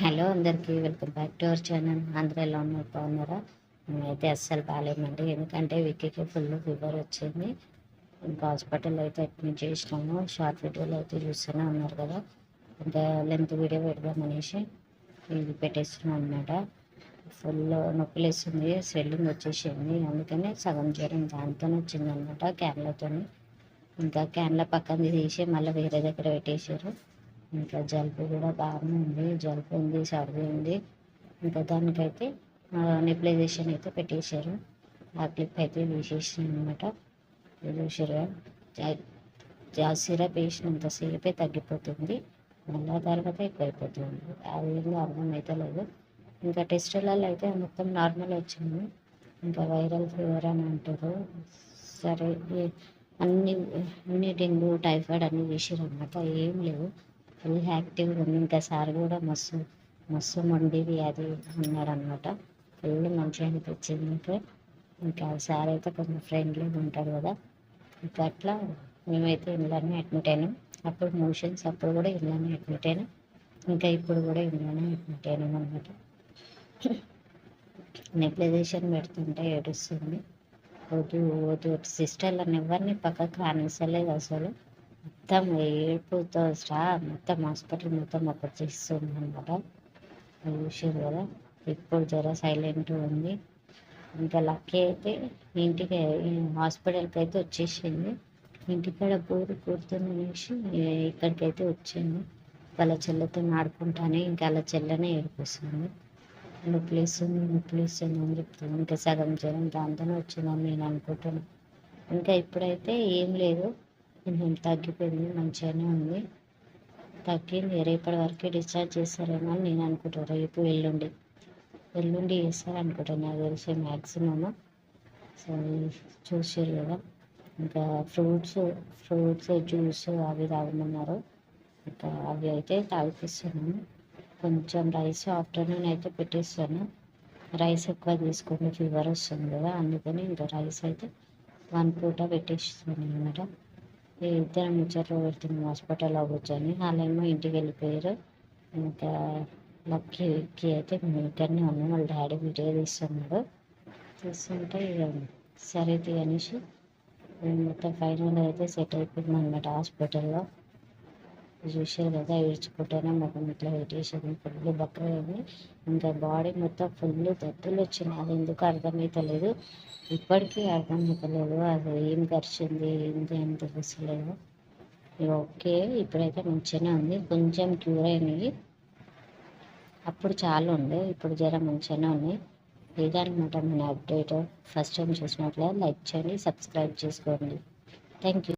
Hello అందరికీ welcome back to our channel. అందరూ ఎలా ఉన్నారు? బాగున్నారా? మేమైతే అస్సలు బాగాలేమండి ఎందుకంటే విక్కీకి ఫుల్ ఫీవర్ వచ్చింది. ఇంకా హాస్పిటల్ అయితే అడ్మిట్ చేసినాము. షార్ట్ వీడియోలో అయితే చూస్తూనే ఉన్నారు కదా. ఇంకా లెంత్ వీడియో పెడదాం అనేసి ఇది పెట్టేస్తున్నాం అనమాట ఫుల్ నొప్పి లేస్తుంది స్వెల్లింగ్ వచ్చేసింది. అందుకని సగం జ్వరం దాంతోనే వచ్చింది అనమాట క్యాన్లతో ఇంకా క్యాన్ల పక్కన తీసి మళ్ళీ వేరే దగ్గర పెట్టేశారు. ఇంకా జలుబు కూడా బాగానే ఉంది. జలుబు ఉంది సర్ది ఉంది. ఇంకా దానికైతే నెప్లైజేషన్ అయితే పెట్టేశారు. ఆ క్లిప్ అయితే తీసేసాను అనమాట చూసారు సిరప్ వేసినంతసేపే తగ్గిపోతుంది. మళ్ళా తర్వాత ఎక్కువైపోతుంది. అది ఏందో అర్థమైతే లేదు. ఇంకా టెస్టులలో అయితే మొత్తం నార్మల్ వచ్చింది. ఇంకా వైరల్ ఫీవర్ అని అంటారు. సరే అన్ని అన్ని డెంగ్యూ టైఫాయిడ్ అన్నీ చేసారు అనమాట ఏం లేవు. ఫుల్ యాక్టివ్గా ఉంది. ఇంకా సార్ కూడా మస్తు మస్తు మొండిది అది అన్నాడు అనమాట ఫుల్ మంచిగా అనిపించింది ఇంకా ఇంకా సార్ అయితే కొంచెం ఫ్రెండ్లీగా ఉంటాడు కదా. ఇంకా అట్లా మేమైతే ఇంట్లోనే అడ్మిట్ అయినాం. అప్పుడు మోషన్స్ అప్పుడు కూడా ఇంట్లోనే అడ్మిట్ అయినాం. ఇంకా ఇప్పుడు కూడా ఇంట్లోనే అడ్మిట్ అయినాం అనమాట నెప్లైజేషన్ పెడుతుంటే ఏడుస్తుంది. వద్దు వద్దు సిస్టర్లను ఎవరిని పక్కకు రానిస్తలేదు అసలు. మొత్తం ఏడుపుతో స్టా మొత్తం హాస్పిటల్ మొత్తం అప్పుడు చేస్తుంది అనమాట చూసారు కదా. ఇప్పుడు జ్వర సైలెంట్ ఉంది. ఇంకా లక్కీ అయితే ఇంటికి హాస్పిటల్కి అయితే వచ్చేసింది. ఇంటికాడ పూరి పూరుతుందనేసి ఇక్కడికైతే వచ్చింది. వాళ్ళ చెల్లెతో ఆడుకుంటానే ఇంకా వాళ్ళ చెల్లెనే ఏడిపిస్తుంది. నువ్వు లేస్తుంది నొప్పి లేస్తుంది అని చెప్తుంది. ఇంకా సగం జ్వరం దాంతోనే వచ్చిందని నేను అనుకుంటున్నాను ఇంకా ఇప్పుడైతే ఏం లేదు. కొంచెం తగ్గిపోయింది మంచిగానే ఉంది. తగ్గింది రేపటి వరకు డిశ్చార్జ్ చేస్తారేమో అని నేను అనుకుంటాను రేపు ఎల్లుండి. ఎల్లుండి చేస్తారు అనుకుంటాను నాకు తెలిసి మ్యాక్సిమమ్ సో చూసారు కదా. ఇంకా ఫ్రూట్స్ ఫ్రూట్స్ జ్యూస్ అవి తాగమన్నారు. ఇంకా అవి అయితే తాగిపిస్తున్నాను కొంచెం రైస్ ఆఫ్టర్నూన్ అయితే పెట్టేస్తాను. రైస్ ఎక్కువ తీసుకుంటే ఫీవర్ వస్తుంది కదా అందుకని ఇంకా రైస్ అయితే వన్ పూట పెట్టేస్తాను అనమాట ఇద్దరం ముచ్చట్లు పెడుతున్నాం హాస్పిటల్లో కూర్చొని వాళ్ళేమో ఇంటికి వెళ్ళిపోయారు. ఇంకా లక్కీకి అయితే మేము ఇక్కడనే ఉన్నాం వాళ్ళ డాడీ వీడియో తీస్తున్నాడు. తీస్తుంటే ఇక సరే అనేసి మొత్తం ఫైనల్ అయితే సెట్ అయిపోయింది అనమాట హాస్పిటల్లో. చూశారు కదా ఏడ్చుకుంటేనే మొత్తం ఇట్లా పెట్టేసేది. ఫుల్ బక్కగా ఇంకా బాడీ మొత్తం ఫుల్ దద్దులు వచ్చినాయి. అది ఎందుకు అర్థమవుతలేదు ఇప్పటికీ అర్థమవుతలేదు అది ఏం కరిచింది ఏంటి అని తెలుసలేదు ఓకే ఇప్పుడైతే మంచిగానే ఉంది. కొంచెం క్యూర్ అయినాయి. అప్పుడు చాలా ఉండే. ఇప్పుడు జర మంచిగానే ఉన్నాయి ఇదనమాట మన అప్డేట్. ఫస్ట్ టైం చూసినట్లే లైక్ చేయండి సబ్స్క్రైబ్ చేసుకోండి. Thank you.